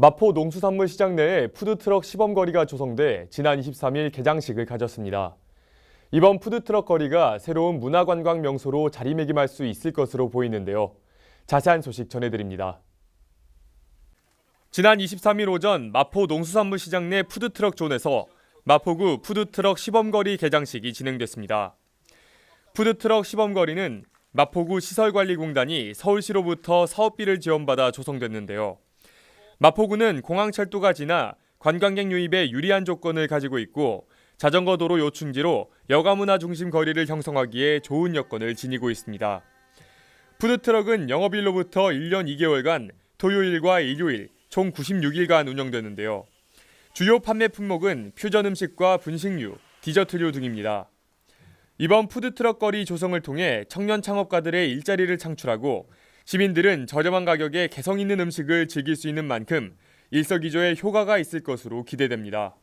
마포 농수산물시장 내에 푸드트럭 시범거리가 조성돼 지난 23일 개장식을 가졌습니다. 이번 푸드트럭 거리가 새로운 문화관광 명소로 자리매김할 수 있을 것으로 보이는데요. 자세한 소식 전해드립니다. 지난 23일 오전 마포 농수산물시장 내 푸드트럭 존에서 마포구 푸드트럭 시범거리 개장식이 진행됐습니다. 푸드트럭 시범거리는 마포구 시설관리공단이 서울시로부터 사업비를 지원받아 조성됐는데요. 마포구는 공항철도가 지나 관광객 유입에 유리한 조건을 가지고 있고 자전거 도로 요충지로 여가문화 중심 거리를 형성하기에 좋은 여건을 지니고 있습니다. 푸드트럭은 영업일로부터 1년 2개월간 토요일과 일요일 총 96일간 운영되는데요. 주요 판매 품목은 퓨전 음식과 분식류, 디저트류 등입니다. 이번 푸드트럭 거리 조성을 통해 청년 창업가들의 일자리를 창출하고 시민들은 저렴한 가격에 개성 있는 음식을 즐길 수 있는 만큼 일석이조의 효과가 있을 것으로 기대됩니다.